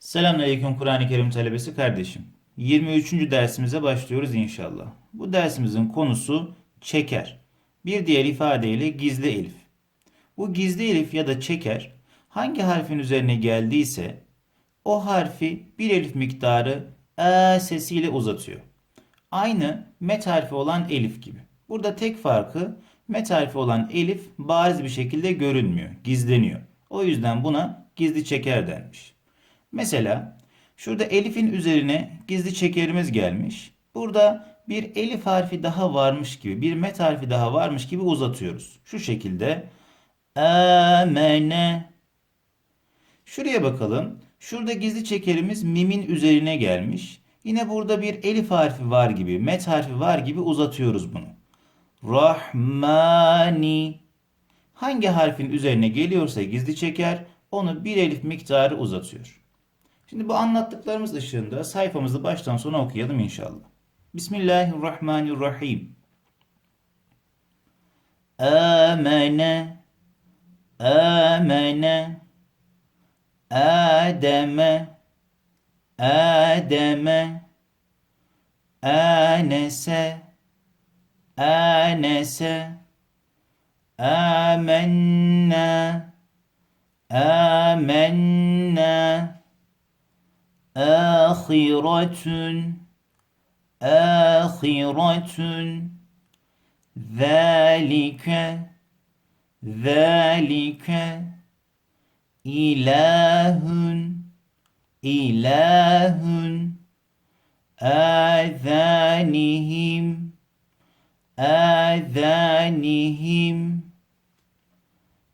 Selamünaleyküm Kur'an-ı Kerim talebesi kardeşim. 23. dersimize başlıyoruz inşallah. Bu dersimizin konusu çeker. Bir diğer ifadeyle gizli elif. Bu gizli elif ya da çeker hangi harfin üzerine geldiyse o harfi bir elif miktarı e sesiyle uzatıyor. Aynı met harfi olan elif gibi. Burada tek farkı met harfi olan elif bariz bir şekilde görünmüyor, gizleniyor. O yüzden buna gizli çeker denmiş. Mesela şurada elifin üzerine gizli çekerimiz gelmiş. Burada bir elif harfi daha varmış gibi, bir met harfi daha varmış gibi uzatıyoruz. Şu şekilde amene. Şuraya bakalım. Şurada gizli çekerimiz mimin üzerine gelmiş. Yine burada bir elif harfi var gibi, met harfi var gibi uzatıyoruz bunu. Rahmani. Hangi harfin üzerine geliyorsa gizli çeker, onu bir elif miktarı uzatıyor. Şimdi bu anlattıklarımız ışığında sayfamızı baştan sona okuyalım inşallah. Bismillahirrahmanirrahim. Amene Amene Ademe Ademe Anese Anese Amenna Amenna آخرة آخرة. ذلك ذلك. إله إله. آذانهم آذانهم.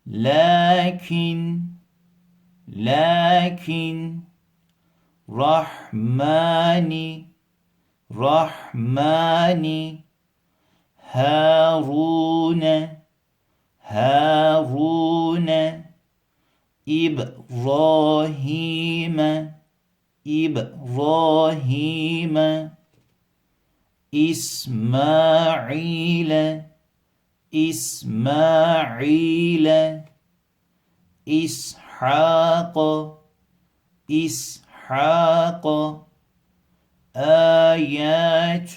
لكن لكن. Rahmani Rahmani Harune Harune İbrahime İbrahime İsmail'e İsmail'e İshak'a İshak'a إسحاق آيات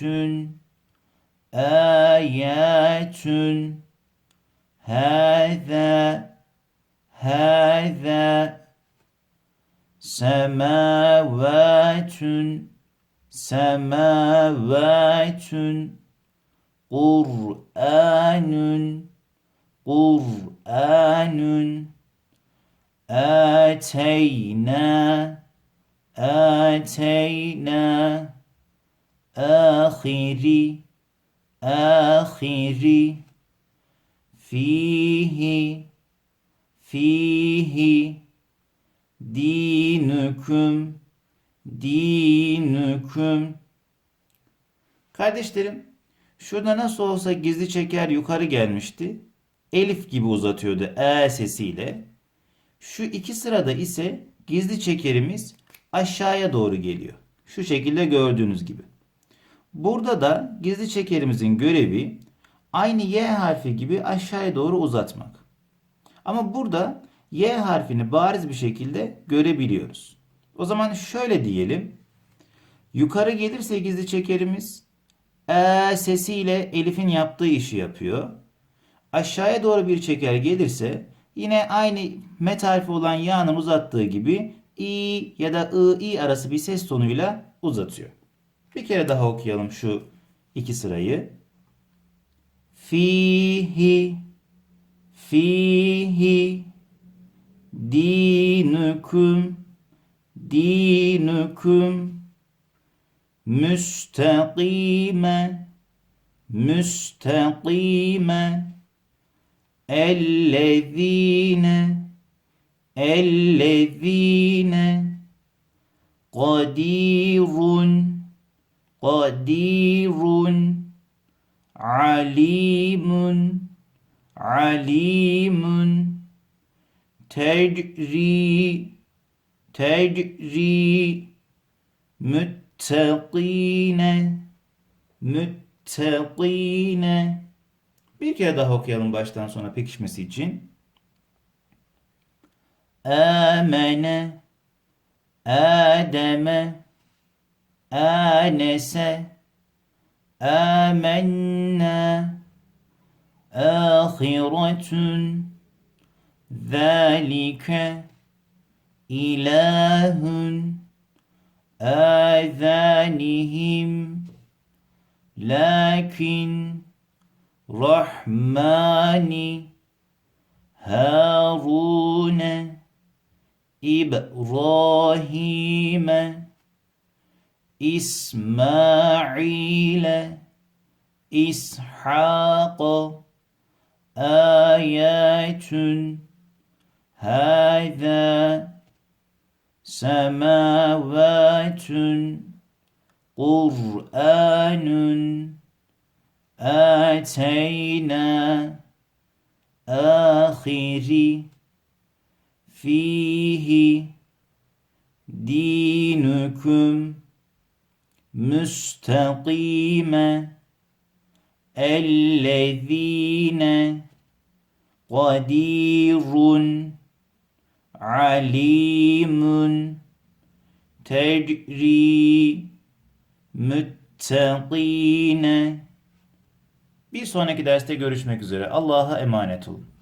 آيات هذا هذا سماوات سماوات قرآن قرآن آتينا Ateyna ahiri ahiri fihi fihi dinüküm dinüküm Kardeşlerim şurada nasıl olsa gizli çeker yukarı gelmişti. Elif gibi uzatıyordu e sesiyle. Şu iki sırada ise gizli çekerimiz aşağıya doğru geliyor. Şu şekilde gördüğünüz gibi. Burada da gizli çekerimizin görevi aynı Y harfi gibi aşağıya doğru uzatmak. Ama burada Y harfini bariz bir şekilde görebiliyoruz. O zaman şöyle diyelim. Yukarı gelirse gizli çekerimiz E sesiyle Elif'in yaptığı işi yapıyor. Aşağıya doğru bir çeker gelirse yine aynı met harfi olan Ya'nın uzattığı gibi i ya da ı i arası bir ses tonuyla uzatıyor. Bir kere daha okuyalım şu iki sırayı. Fihi fihi dinukum dinukum müstakime müstakime ellezine Ellezine kadirun kadirun alimun alimun tecri tecri müttekine müttekine bir kere daha okuyalım baştan sona pekişmesi için. آمن آدم آنس آمنا آخرة ذلك إله آذانهم لكن رحمن هارون. İbrahim'e İsmail'e İshak'a ayetun hâzâ semâvâtun Kur'anun ateyna ahiri fihi dinüküm müstakime ellezine kadirun alimun tecri müttegine bir sonraki derste görüşmek üzere. Allah'a emanet olun.